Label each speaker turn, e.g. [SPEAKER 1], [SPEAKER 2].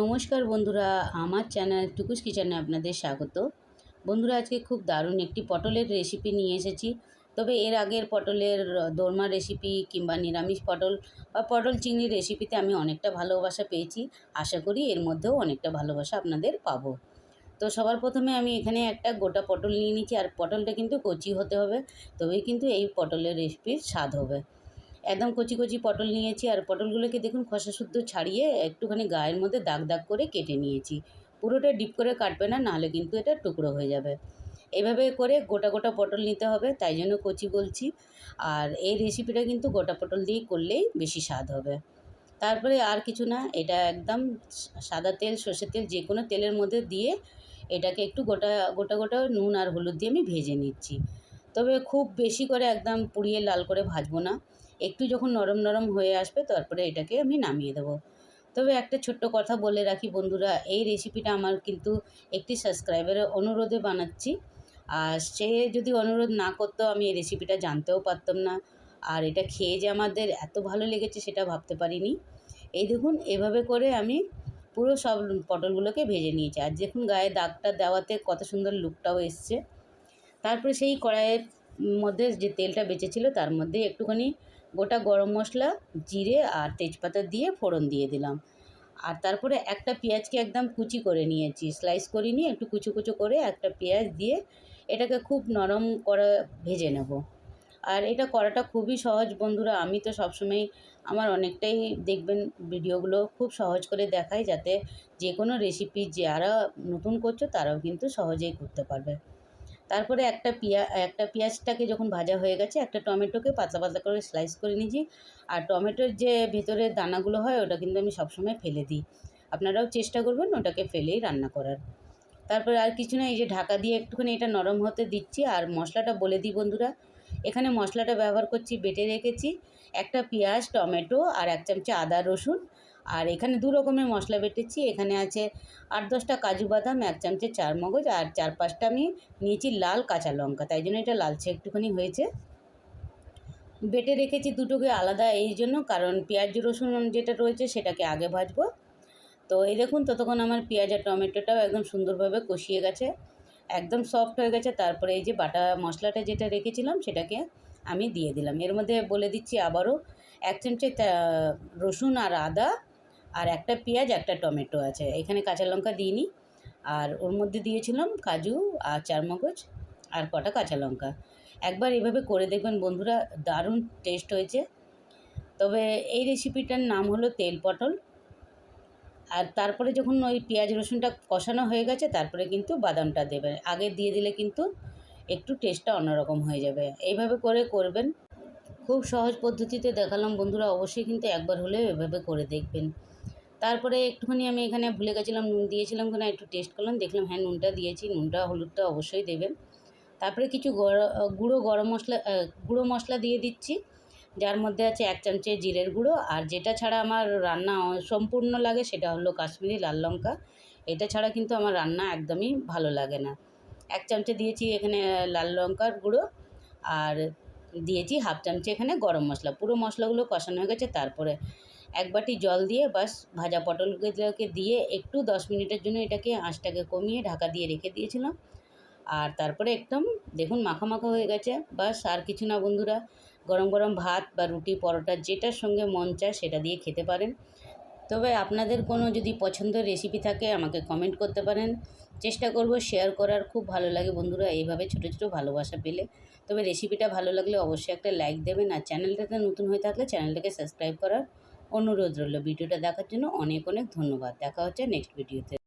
[SPEAKER 1] নমস্কার বন্ধুরা, আমার চ্যানেল টুকুস কিচেনে আপনাদের স্বাগত। বন্ধুরা, আজকে খুব দারুণ একটি পটলের রেসিপি নিয়ে এসেছি। তবে এর আগের পটলের দোরমা রেসিপি কিংবা নিরামিষ পটল বা পটল চিংড়ি রেসিপিতে আমি অনেকটা ভালোবাসা পেয়েছি। আশা করি এর মধ্যেও অনেকটা ভালোবাসা আপনাদের পাবো। তো সবার প্রথমে আমি এখানে একটা গোটা পটল নিয়ে নিচ্ছি। আর পটলটা কিন্তু কচি হতে হবে, তবেই কিন্তু এই পটলের রেসিপির স্বাদ হবে। একদম কচি কচি পটল নিয়েছি আর পটলগুলোকে দেখুন খসা শুদ্ধ ছাড়িয়ে একটুখানি গায়ের মধ্যে দাগ দাগ করে কেটে নিয়েছি। পুরোটা ডিপ করে কাটবে না, নাহলে কিন্তু এটা টুকরো হয়ে যাবে। এভাবে করে গোটা গোটা পটল নিতে হবে, তাই জন্য কচি বলছি। আর এই রেসিপিটা কিন্তু গোটা পটল দিয়ে করলেই বেশি স্বাদ হবে। তারপরে আর কিছু না, এটা একদম সাদা তেল, সর্ষের তেল যে কোনো তেলের মধ্যে দিয়ে এটাকে একটু গোটা গোটা গোটা নুন আর হলুদ দিয়ে আমি ভেজে নিচ্ছি। তবে খুব বেশি করে একদম পুড়িয়ে লাল করে ভাজবো না। একটু যখন নরম নরম হয়ে আসবে, তারপরে এটাকে আমি নামিয়ে দেবো। তবে একটা ছোট্ট কথা বলে রাখি বন্ধুরা, এই রেসিপিটা আমার কিন্তু একটি সাবস্ক্রাইবারের অনুরোধে বানাচ্ছি। আর সে যদি অনুরোধ না করতো, আমি এই রেসিপিটা জানতেও পারতাম না। আর এটা খেয়ে যে আমাদের এত ভালো লেগেছে, সেটা ভাবতে পারিনি। এই দেখুন, এভাবে করে আমি পুরো সব পটলগুলোকে ভেজে নিয়েছি। আর দেখুন, গায়ে দাগটা দেওয়াতে কত সুন্দর লুকটাও এসছে। তারপরে সেই কড়াইয়ের মধ্যে যে তেলটা বেঁচেছিলো, তার মধ্যে একটুখানি গোটা গরম মশলা, জিরে আর তেজপাতা দিয়ে ফোড়ন দিয়ে দিলাম। আর তারপরে একটা পেঁয়াজকে একদম কুচি করে নিয়েছি স্লাইস করে নিয়ে একটু কুচো কুচো করে একটা পেঁয়াজ দিয়ে এটাকে খুব নরম করে ভেজে নেব। আর এটা করাটা খুবই সহজ বন্ধুরা, আমি তো সবসময় আমার অনেকটাই দেখবেন ভিডিওগুলো খুব সহজ করে দেখাই যাতে যে কোনো রেসিপি যারা নতুন করছ তারাও কিন্তু সহজেই করতে পারবে। তারপরে একটা পিয়া, একটা পেঁয়াজটাকে যখন ভাজা হয়ে গেছে, একটা টমেটোকে পাতলা পাতলা করে স্লাইস করে নিয়েছি। আর টমেটোর যে ভেতরের দানাগুলো হয়, ওটা কিন্তু আমি সবসময় ফেলে দিই। আপনারাও চেষ্টা করবেন ওটাকে ফেলেই রান্না করার। তারপরে আর কিছু না, এই যে ঢাকা দিয়ে একটুখানি এটা নরম হতে দিচ্ছি। আর মশলাটা বলে দিই বন্ধুরা, এখানে মশলাটা ব্যবহার করছি, বেটে রেখেছি। একটা পেঁয়াজ, টমেটো আর এক চামচা আদা রসুন। আর এখানে দু রকমের মশলা বেটেছি, এখানে আছে আট দশটা কাজু বাদাম, এক চামচে চার মগজ, আর চার পাঁচটা আমি নিয়েছি লাল কাঁচা লঙ্কা। তাই জন্য এটা লালচে একটুখানি হয়েছে। বেটে রেখেছি দুটোকে আলাদা এই জন্য, কারণ পেঁয়াজ, রসুন যেটা রয়েছে সেটাকে আগে ভাজবো। তো এই দেখুন, ততক্ষণ আমার পেঁয়াজ আর টমেটোটাও একদম সুন্দরভাবে কষিয়ে গেছে, একদম সফট হয়ে গেছে। তারপরে এই যে বাটা মশলাটা যেটা রেখেছিলাম, সেটাকে আমি দিয়ে দিলাম। এর মধ্যে বলে দিচ্ছি আবারও, এক চামচে রসুন আর আদা আর একটা পেঁয়াজ, একটা টমেটো আছে। এখানে কাঁচা লঙ্কা দিইনি। আর ওর মধ্যে দিয়েছিলাম কাজু আর চারমগজ আর কটা কাঁচা লঙ্কা। একবার এভাবে করে দেখবেন বন্ধুরা, দারুণ টেস্ট হয়েছে। তবে এই রেসিপিটার নাম হলো তেল পটল। আর তারপরে যখন ওই পেঁয়াজ, রসুনটা কষানো হয়ে গেছে, তারপরে কিন্তু বাদামটা দেবেন। আগে দিয়ে দিলে কিন্তু একটু টেস্টটা অন্যরকম হয়ে যাবে। এইভাবে করে করবেন। খুব সহজ পদ্ধতিতে দেখালাম বন্ধুরা, অবশ্যই কিন্তু একবার হলেও এভাবে করে দেখবেন। তারপরে একটুখানি আমি এখানে ভুলে গেছিলাম, নুন দিয়েছিলাম কিনা একটু টেস্ট করলাম, দেখলাম হ্যাঁ নুনটা দিয়েছি, নুনটা হলুদটা অবশ্যই দেবেন। তারপরে কিছু গুঁড়ো গরম মশলা গুঁড়ো মশলা দিয়ে দিচ্ছি, যার মধ্যে আছে এক চামচে জিরের গুঁড়ো, আর যেটা ছাড়া আমার রান্না সম্পূর্ণ লাগে সেটা হলো কাশ্মীরি লাল লঙ্কা। এটা ছাড়া কিন্তু আমার রান্না একদমই ভালো লাগে না। এক চামচে দিয়েছি এখানে লাল লঙ্কার গুঁড়ো, আর দিয়েছি হাফ চামচে এখানে গরম মশলা। পুরো মশলাগুলো কষানো হয়ে গেছে, তারপরে এক বাটি জল দিয়ে বাস ভাজা পটলগুলোকে দিয়ে একটু দশ মিনিটের জন্য এটাকে আঁচটাকে কমিয়ে ঢাকা দিয়ে রেখে দিয়েছিলাম। আর তারপরে একদম দেখুন মাখা মাখা হয়ে গেছে বাস আর কিছু না বন্ধুরা। গরম গরম ভাত বা রুটি, পরোটা যেটার সঙ্গে মন চায় সেটা দিয়ে খেতে পারেন। তবে আপনাদের কোনো যদি পছন্দের রেসিপি থাকে, আমাকে কমেন্ট করতে পারেন। চেষ্টা করব শেয়ার করার, খুব ভালো লাগে বন্ধুরা, এইভাবে ছোটো ছোটো ভালোবাসা পেলে। তবে রেসিপিটা ভালো লাগলে অবশ্যই একটা লাইক দেবেন, আর চ্যানেলটাতে নতুন হয়ে থাকলে চ্যানেলটাকে সাবস্ক্রাইব করার অনুরোধ রইল। ভিডিওটা দেখার জন্য অনেক অনেক ধন্যবাদ। দেখা হচ্ছে নেক্সট ভিডিওতে